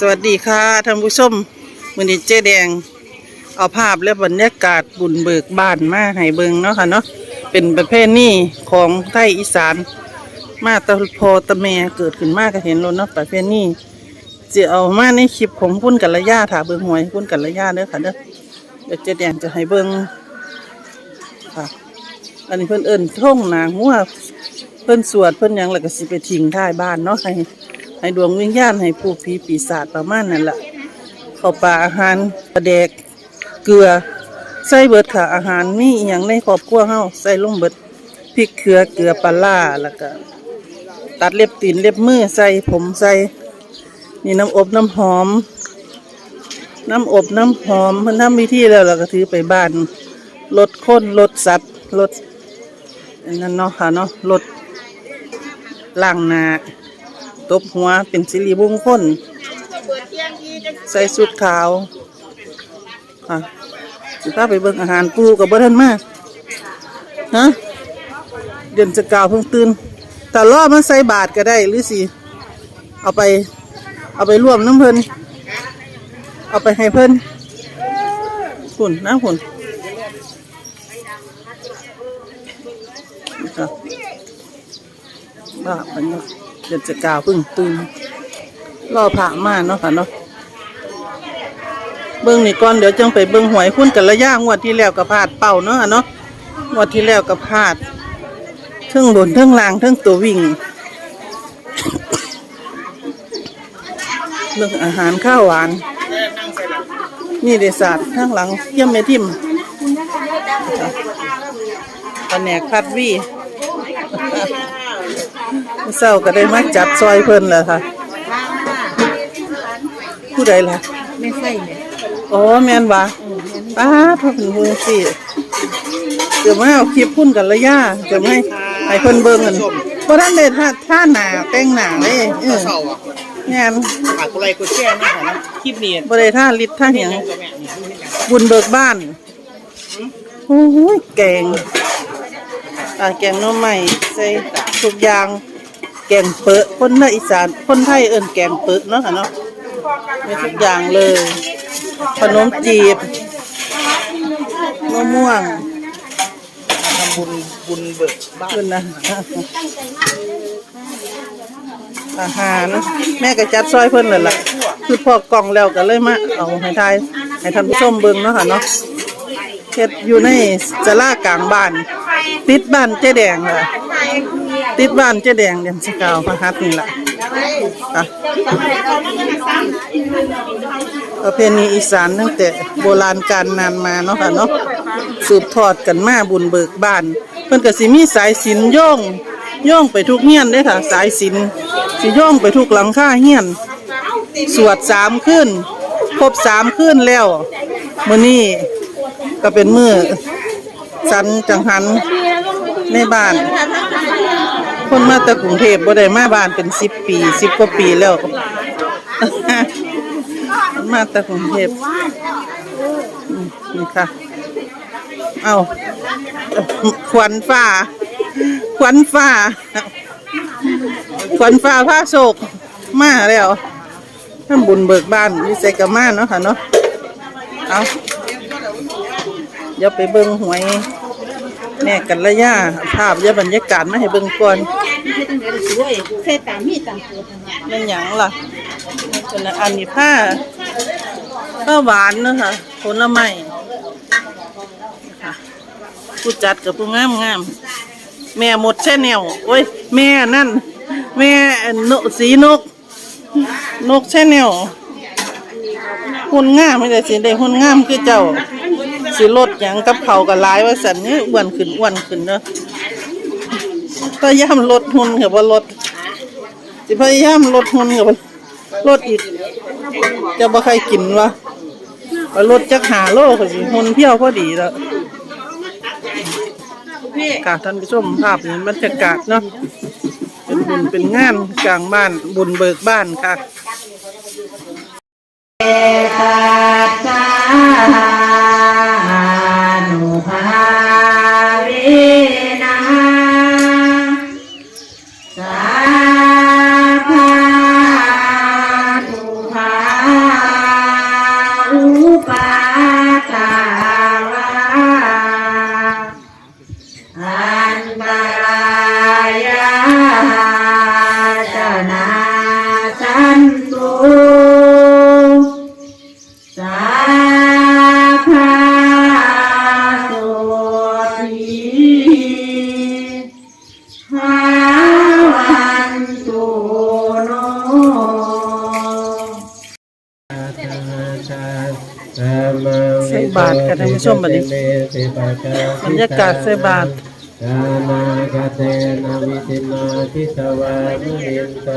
สวัสดีค่ะท่านผู้ชมมือนี้เจ๊แดง เอาภาพและบรรยากาศบุญเบิกบ้านมาให้เบิงเนาะค่ะเนาะเป็นประเพณีของไทยอีสาน มาตะพอตะแม่เกิดขึ้นมากก็เห็นแล้วเนาะประเพณีจะเอามาในคลิปของพุ่นกัลยาถาเบิงหวยพุ่นกัลยาเด้อค่ะเด้อเดี๋ยวเจ๊แดงจะให้เบิงค่ะ อันนี้เพิ่อนเอิ้นท่งนางหัวเพิ่อนสวดเพิ่อนยังแล้วก็สิไปทิ้งท้ายบ้านเนาะให้ ให้ดวงวิญญาณให้ผู้ผีปีศาจประมาณนั้นล่ะข้าวปลาอาหารปลาแดก เกลือใส่เบิดค่ะอาหารมีอหย่างในครอบครัวเฮาใส่ลงเบิดพริกเขือเกลือปลาร้าแล้วก็ ตัดเล็บตีนเล็บมือใส่ผมใส่นี่น้ำอบน้ำหอม น้ำอบน้ำหอมเพิ่นทำพิธีแล้วเราก็ถือไปบ้านรถค้นรถสัตว์รถอันนั่นเนาะค่ะเนาะรถล่างหนา ตบหัวเป็นสิริมงคลใส่สุดขาวค่ะสิพาไปเบิ่งอาหารปูกับบ่ทันมาฮะเดือนจะกล่าวเพิ่งตื่นแต่ล่อมันใส่บาทก็ได้หรือสิเอาไป เอาไปร่วมน้ำเพิ่นเอาไปให้เพิ่นหุ่นนะหุ่นนี่ค่ะบ้าพันเนาะ เดือนจะกล่าวพิ่งตื่นล่อผ่ามาเนาะค่ะเนาะเบิ้งนี่ก่อนเดี๋ยวจังไปเบิ้งหวยคุณกันละย่างวดที่แล้วกับพลาดเป่าเนาะอะเนาะงวดที่แล้วกับพลาดเทั้งบนเทั้งล่างเทั้งตัววิ่งเรื่องอาหารข้าวหวานนี่เดศาสตร์ข้างหลังเยี่ยมเมทิมแผนกพัดวี่ เศร้าก็ได้มาจับซอยเพิ่นแล้วค่ะ ผู้ใดล่ะไม่ใช่เนี่ยโอ้แม่นวะป้าดพ่อเป็นมือสิเดี๋ยวมาเอาคลิปพุ่นกันละย่าเดี๋ยวให้ให้เพิ่นเบิ่งกันเพราะท่านเด็ดท่าท่าหนาแต่งหนาเลยเออเศร้าอะงานฝากกดไลค์กดแชร์นะคะนะคลิปนี้บ่ได้ท่าลิดท่าเหียงกับแม่นี่นี่กันบุญเบิกบ้านโอ้โหแกงอ่าแกงหน้อใหม่ใส่ทุกอย่าง แกงเปอะคนภาอีสานคนไทยเอิ้นแกงเปอะเนาะค่ะเนาะมีทุกอย่างเลย ขนมจีบมะม่วงทำบุญบุญเบิกบ้านขึ้นนะอาหารแม่ก็จัดซอยเพิ่นเลยล่ะ คือพอกล่องแล้วก็เลยมาเอาให้ทายให้ท่านผู้ชมเบิ่งเนาะค่ะเนาะเฮ็ดอยู่ในศาลากลางบ้าน ติดบ้านเจ๊แดงค่ะ ติดบ้านเจ๊แดงเดือนสกาวพระหัตถ์นี่ละค่ะประเพณีอีสานตั้งแต่โบราณการนานมาเนาะค่ะเนาะสืบทอดกันมาบุญเบิกบ้าน เพิ่นก็สิมีสายสิญจนโยงโยงไปทุกเฮียนเด้ค่ะ สายสินสิโยงไปทุกหลังคาเฮียน สวดสามคืนครบสามคืนแล้วมื้อนี้ก็เป็นมื้อสันจังหันในบ้าน คนมาแต่กรุงเทพบ่ได้มาบ้านเป็นสิบปีสิบกว่าปีแล้ว มาแต่กรุงเทพนี่ค่ะ เอาขวัญฟ้า ขวัญฟ้า ขวัญฟ้าผ้าโศกมาแล้วทำบุญเบิกบ้านวิเศษกบมาเนาะค่ะเนาะ เอาเดี๋ยวไปเบิ่งหวยแม่กันละย่าภาพยาบรรยากาศมาให้เบิ่งก่อน ไม่ต้องเดี๋ยวสวยเส้ตามมีตามตัวทำงานแม่นหยังล่ะเป็นอันนี้ผ้าผ้าหวานเนาะค่ะผลไม้ค่ะผู้จัดกับผู้งามงามแม่หมดแช่แนวโอ้ย แม่นั่น แม่นกสีนก นกแช่แนวหุ่นงามไม่ได้สิได้หุ่นงามคือเจ้าสิลดหยังกับเขากับลายว่าสันนี่อ้วนขึ้นอ้วนขึ้นเนาะ พยายามลดหุ่นกับว่าลดสิพยายามลดหุ่นกับลดอีกจะบ่ใครกินวะว่าลดจักหาโลก็สิหุ่นเพี้ยวพอดีแล้วค่ะท่านผู้ชมภาพนี้บรรยากาศเนาะเป็นบุญเป็นงานกลางบ้านบุญเบิกบ้านค่ะ ส ชมบัดนี้บรรยากาศใส่บาตรกานากเตนะวิติมาทิสวามุนินโต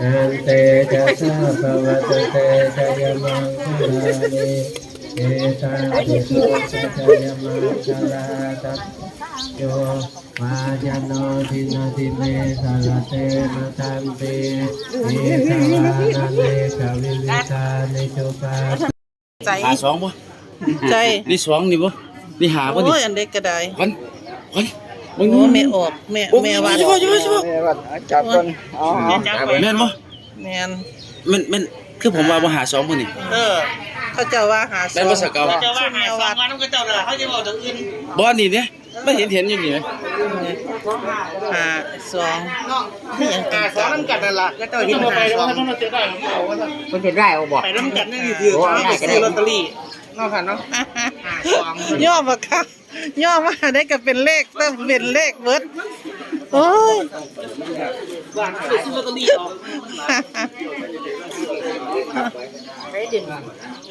อันเตจัสสะภวะตเตชยมังคลานิเอตาปิสุสัจยมังคลาตัสโยวาจโนทินาทิเมสารเตนะตันติเอสวานันเนกวิลิตานิจุปาใจหาสองบ่ ใจนี่สองนี่บ่นี่หาบ่นี่โอ้ยอันเด็กก็ได้วันวันมึงโอ้แม่ออกแม่แม่ว่าใช่ป่ะใช่ป่ะใช่ป่ะจับก่อนเอาเอาแม่นบ่แม่นแม่นแม่นคือผมว่าบ่หาสองบ่นี่เออเขาเจ้าว่าหาแม่นบ่สกาวเจ้าว่าหาสองวันบ่นี่เนี่ยไม่เห็นเห็นอยู่นี่ไหมหาสองนี่ยังกันสองน้ำกัดนั่นล่ะก็เจ้าหินหาสองคนจะได้เอาบอกไปน้ำกัดนี่ถือไปซื้อลอตเตอรี่ เนาะค่ะเนาะย่อมาค่ะย่อมาได้ก็เป็นเลขต้องเป็นเลขเบิดโอ้ยไปซื้อลอตเตอรี่ออก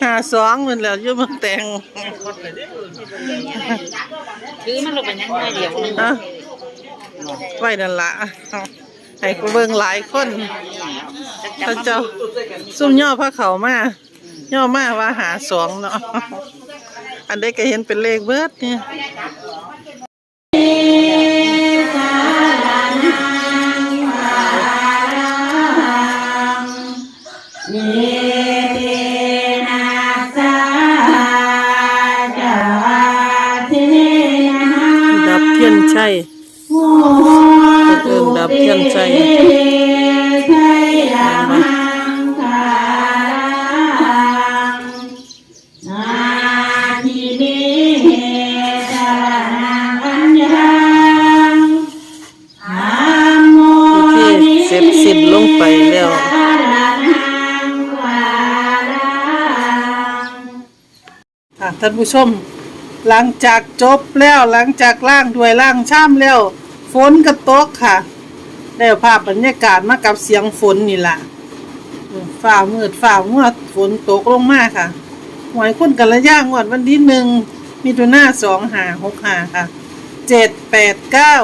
หาสองเหมือนแล้วอยุ่เมืองแตงคือมันลงไปยังไงเดียวนึงอะไว้นั่นละให้เบิ่งหลายคนพระเจ้าซุ่มย่อพระเขามา ย่อมาว่าหาสองเนาะ อันใดก็เห็นเป็นเลขเบิดเนี่ยนิเตนะสาจาเทนะดับเทียนชัยโมเอิ้นดับเทียนชั ค่ะท่านผู้ชม หลังจากจบแล้วหลังจากล่างด้วยล่างช่ำแล้ว ฝนก็ตกค่ะ ได้ภาพบรรยากาศมากับเสียงฝนนี่ล่ะฝ่ามืดฝ่ามัวฝนตกลงมากค่ะหวยคุณกันละย่างวดวันที่หนึ่งมีตัวหน้าสองหาหกหาค่ะเจ็ดแปดเก้า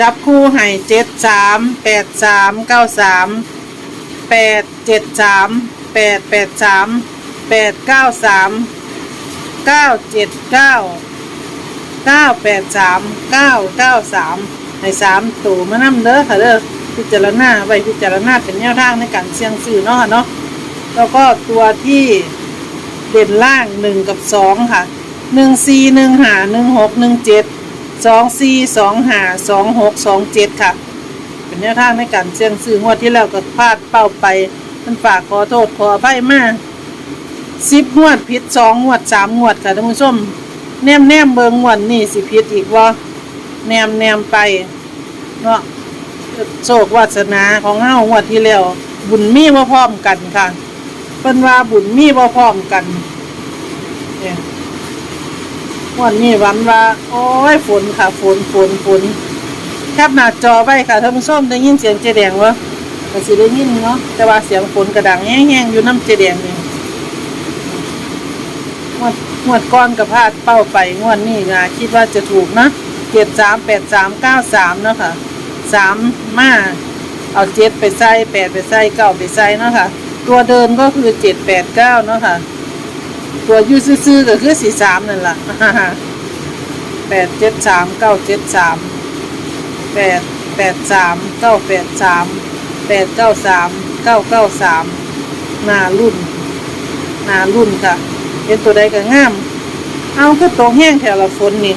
จับคู่ให้เจ็ดสามแปดสามเก้าสามแปดเจ็ดสามแปดแปดสามแปดเก้าสาม เก้าเจ็ดเก้าเก้าแปดสามเก้าเก้าสามในสามตัวมานำเด้อค่ะเด้อพิจารณาไว้พิจารณาเป็นแนวทางในการเสี่ยงซื้อเนาะค่ะเนาะแล้วก็ตัวที่เด่นล่างหนึ่งกับสองค่ะหนึ่งสี่หนึ่งหาหนึ่งหกหนึ่งเจ็ดสองสี่สองหาสองหกสองเจ็ดค่ะ เป็นแนวทางในการเสี่ยงซื้องวดที่แล้วก็พลาดเป้าไปมันฝากขอโทษขออภัยมาก สิบงวดผิดสองงวดสามงวดค่ะท่านผู้ชม แนมแนมเบิงงวดนี่สิผิดอีกว่าแนมแนมไปเนาะโชควาสนาของเฮางวดที่แล้วบุญมีบ่าพร้อมกันค่ะเพิ่นว่าบุญมีบ่าพร้อมกันเนี่ยงวดนี้วันว่าโอ้ยฝนค่ะฝนฝนฝนแคบหน้าจอไว้ค่ะท่านผู้ชมได้ยินเสียงเจแดงวะก็สิได้ยินเนาะแต่ว่าเสียงฝนกระดังแห้งๆอยู่น้ำเจแดงนี่ วดงวดก้อนกับพลาดเป้าไปงวดนี้นะคิดว่าจะถูกนะเจ็ดสามแปดสามเก้าสามเนาะค่ะสามมาเอาเจ็ดไปใส่แปดไปใส่เก้าไปใส่เนาะค่ะตัวเดินก็คือเจ็ดแปดเก้าเนาะค่ะตัวยูซื่อๆก็คือสี่สามนั่นแหละแปดเจ็ดสามเก้าเจ็ดสามแปดแปดสามเก้าแปดสามแปดเก้าสามเก้าเก้าสามนารุ่นนารุ่นค่ะ เห็นตัวใดก็งาม เอาก็ตกแห้งแถวละฝนนี่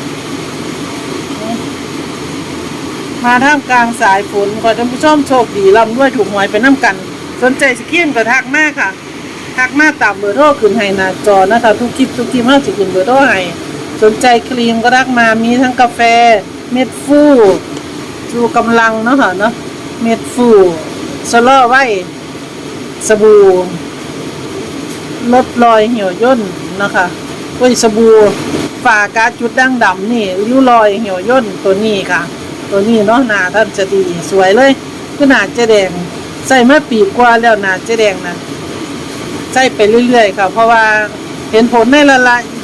มาท่ามกลางสายฝนขอท่านผู้ชมโชคดีร่ำด้วยถูกหวยไปน้ำกัน สนใจสกินก็ทักมากค่ะ ทักมาตามเบอร์โทรขึ้นให้หน้าจอนะคะ ทุกคลิปทุกคลิปเราจะขึ้นเบอร์โทรให้สนใจครีมก็ทักมามีทั้งกาแฟ เม็ดฟูจูกำลังเนาะค่ะเนาะเม็ดฟูสโลอไว้สบู่ลดรอยเหี่ยวย่น นะคะเว้ยสบู่ฝากาจุดด่างดำนี่ริ้วรอยเหี่ยวย่นตัวนี้ค่ะ ตัวนี้เนาะหน้าท่านจะดีสวยเลยคือหน้าจ๊แดงใส่มาปีกว่าแล้วหน้าจ๊แดงนะใส่ไปเรื่อยๆค่ะ เพราะว่าเห็นผลในระ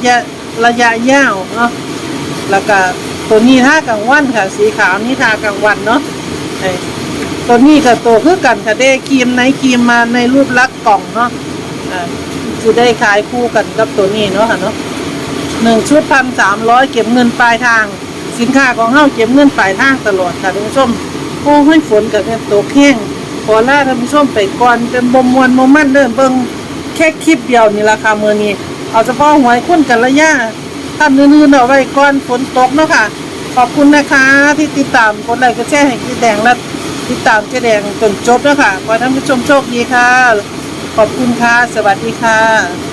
ยะระยะยาวเนาะแล้วก็ตัวนี้ท่ากลางวันค่ะ สีขาวนี่ทากลางวันเนาะตัวนี้กับตัวคือกันค่ะได้ครีมในครีมมาในรูปลักษณ์กล่องเนาะ จะได้ขายคู่กันกับตัวนี้เนาะค่ะเนาะหนึ่งชุดพันสามร้อยเก็บเงินปลายทาง สินค้าของเฮาเก็บเงินปลายทางตลอดค่ะท่านผู้ชมโอ้ให้ฝนกับเป็นตกแห้งขอลาท่านผู้ชมไปก่อนเป็นบมมวนโมมันเดินเบิ่งแค่คลิปเดียวนี่ราคาเมื่อนี้ เอาเฉพาะหวยคุ้นกันระยะท่านอื่นๆเอาไว้ก่อนฝนตกเนาะค่ะ ขอบคุณนะคะที่ติดตามกดไลค์กดแชร์ให้เจ๊แดงและติดตามเจแดงจนจบเนาะค่ะขอให้ท่านผู้ชมโชคดีค่ะ ขอบคุณค่ะ สวัสดีค่ะ